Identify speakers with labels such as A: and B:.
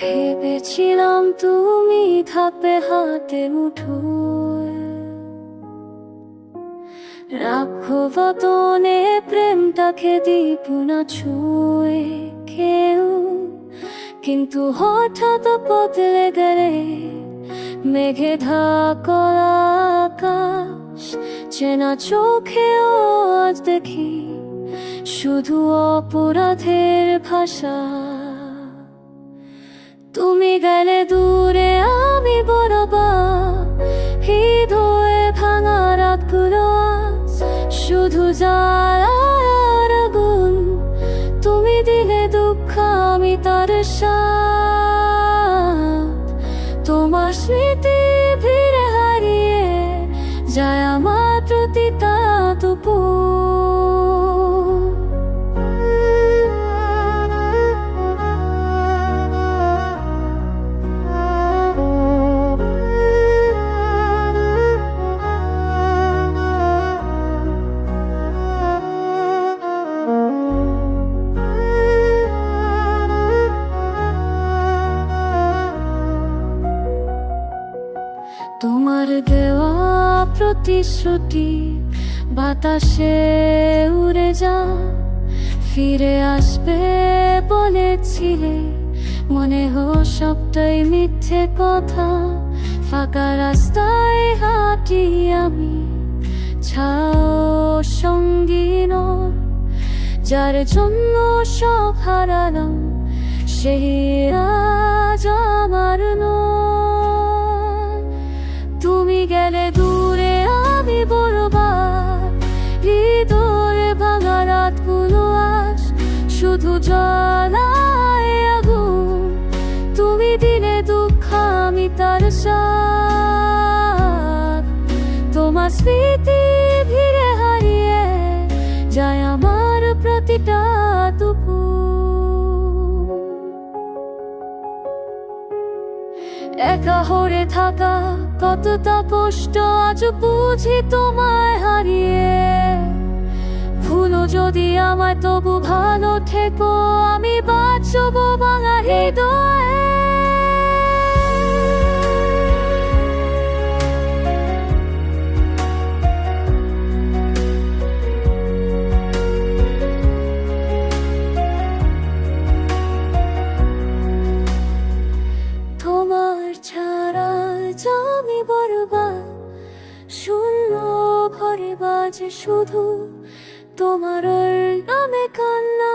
A: ভেবেছিলাম তুমি থাকবে হাতে মুঠোয় রাখো বতনে প্রেমটাকে দিব না ছুঁয়ে কেউ, কিন্তু হঠাৎ বদলে গেলে মেঘে ঢাকা আকাশ, চেনা চোখেও আজ দেখি শুধু অপরাধের ভাষা। তুমি গেলে দূরে আমি বরাবা। হৃদয়ে ভাঙা রাতগুলো শুধু জ্বালার আগুন। তুমি দিলে দুঃখ, আমি তার তোমার স্মৃতি ফিরে হারিয়ে যায় আমার প্রতিটা দুপুর তোমার দেওয়া প্রতিশ্রুতি, বাতাসে উড়ে যা, ফিরে আসবে বলেছিলে। মনে হো সবটাই মিথ্যে কথা, ফাঁকা রাস্তায় হাঁটি আমি। ছাও সঙ্গী নয়, যার জন্য সব হারালাম, সেই আজ আমার শুধু জ্বালায় আগুন তুমি দিলে দুঃখ, আমি তার তোমার স্মৃতি ভিড়ে হারিয়ে যায় আমার প্রতিটা দুপুর একা হরে থাকা কতটা কষ্ট আজ বুঝি তোমায় হারিয়ে যদি আমায় তবু ভালো থেকো আমি বাঁচবো বাঙা হৃদয়ে। আমি শুধু তোমার নামে কান্না।